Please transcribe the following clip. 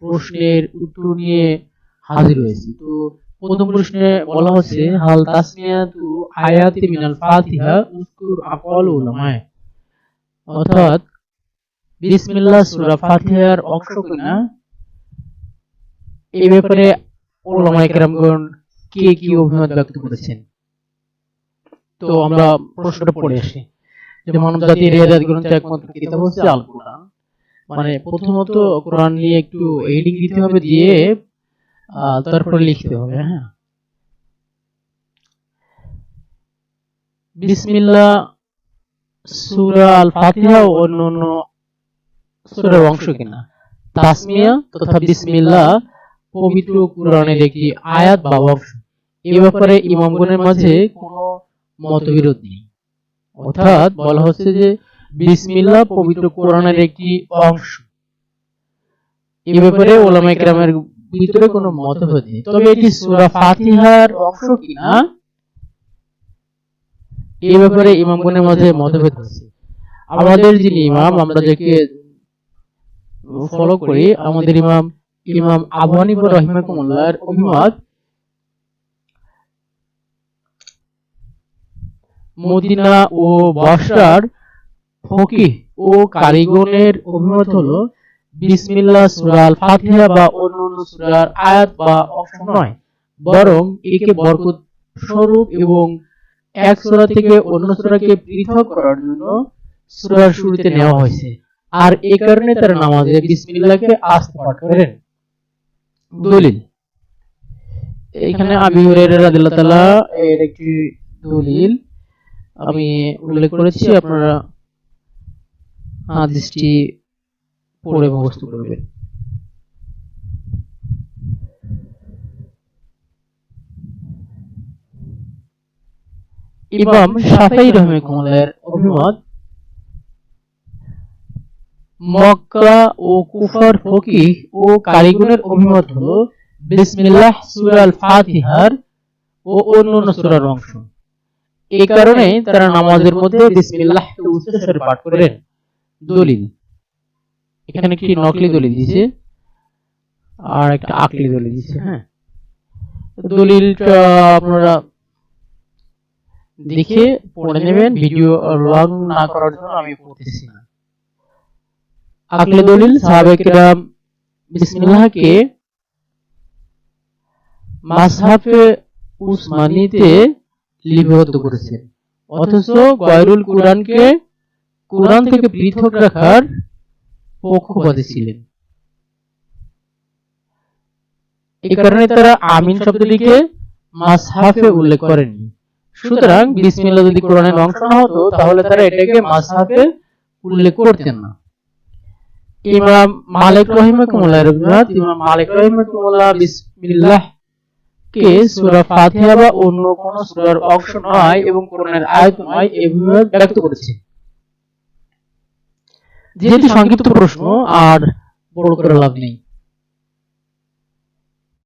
প্রশ্নের উত্তর নিয়ে হাজির হয়েছি। তো প্রথম প্রশ্নে বলা হচ্ছে, হাল তাসমিয়াতু অর্থাৎ, বিসমিল্লাহ সূরা ফাতিহার অংশ কিনা এই ব্যাপারে ওলামায়ে কেরামগণ কে কি অভিমত ব্যক্ত করেছেন? তো আমরা প্রশ্নটা পড়ে আসি। যে মানব জাতির গ্রন্থে একমাত্র কিতাব হচ্ছে আল কোরআন। মানে প্রথমত কোরআন নিয়ে একটু হেডিং দিতে হবে দিয়ে তারপরে লিখতে হবে হ্যাঁ? বিসমিল্লাহ সূরা আল ফাতিহা ও অন্যান্য সূরার অংশ কিনা? তাসমিয়া তথা বিসমিল্লাহ পবিত্র কোরআনের একটি আয়াত বা অংশ এই ব্যাপারে ইমামগণের মাঝে কোনো মতবিরোধ নেই। অর্থাৎ বলা হচ্ছে যে বিসমিল্লাহ পবিত্র কোরআনের একটি অংশ। এই ব্যাপারে ওলামা ইকরামের ভিতরে কোনো মতভেদ নেই। তবে এটি সূরা ফাতিহার অংশ কিনা? এই ব্যাপারে ইমামগণের মাঝে মতভেদ আছে। আমাদের যিনি ইমাম আমরা যাকে ফলো করি আমাদের ইমাম ইমাম আবু হানিফা রাহিমাহুল্লাহর অভিমত মদিনা ও বসরার ফকিহ ও কারিগণের অভিমত হলো বিসমিল্লাহ সূরা আল ফাতিহা বা অন্যান্য সূরার আয়াত বা অংশ নয়, বরং একে বরকত স্বরূপ এবং এক সূরা থেকে অন্য সূরাকে পৃথক করার জন্য সূরার শুরুতে নেওয়া হয়েছে। আর এই কারণে তারা নামাজে বিসমিল্লাহকে আস্তে পাঠ করেন। দলিল। এখানে আবি হুরায়রা রাদিয়াল্লাহু তাআলা এর একটি দলিল আমি উল্লেখ করেছি আপনারা হাদিসটি পড়ে মুখস্থ করবেন। ইমাম শাফাই রহমাহুল্লাহর অভিমত মক্কা ও কুফার ফকিহ ও কারিগণের অভিমত হলো বিসমিল্লাহ সূরা আল ফাতিহার ও অন্যান্য সূরার অংশ। এই কারণে তারা নামাজের মধ্যে বিসমিল্লাহকে উচ্চস্বরে পাঠ করেন। দলিল। এখানে একটি নকলি দলিল দিয়েছে আর একটা আকলি দলিল দিয়েছে হ্যাঁ। দলিলটা আপনারা দেখে পড়ে নেবেন, ভিডিও লং না করার জন্য আমি পড়তেছি না। আকলে দলিল সাহাবায়ে বিসমিল্লাহকে মাসহাফে উসমানীতে লিপিবদ্ধ করেছেন অথচ গয়রুল কোরআনকে কোরআন থেকে পৃথক রাখার পক্ষপাতী ছিলেন। এই কারণে তারা আমিন শব্দটিকে মাসহাফে উল্লেখ করেননি। সুতরাং বিসমিল্লাহ যদি কোরআনের অংশ না হতো, তাহলে তারা এটাকে মাসহাফে উল্লেখ করতেন না। ইমাম মালিক রহিমাকুমুল্লাহ রবীন্দ্রনাথ ইমাম মালিক রহিমাকুমুল্লাহ, বিসমিল্লাহ কে সূরা ফাতিহা বা অন্য কোন সূরার অংশ নয় এবং কোরআনের আয়াত নয় এভাবে ব্যক্ত করেছে। যেহেতু সংক্ষিপ্ত প্রশ্ন, আর বড় করে লাভ নেই।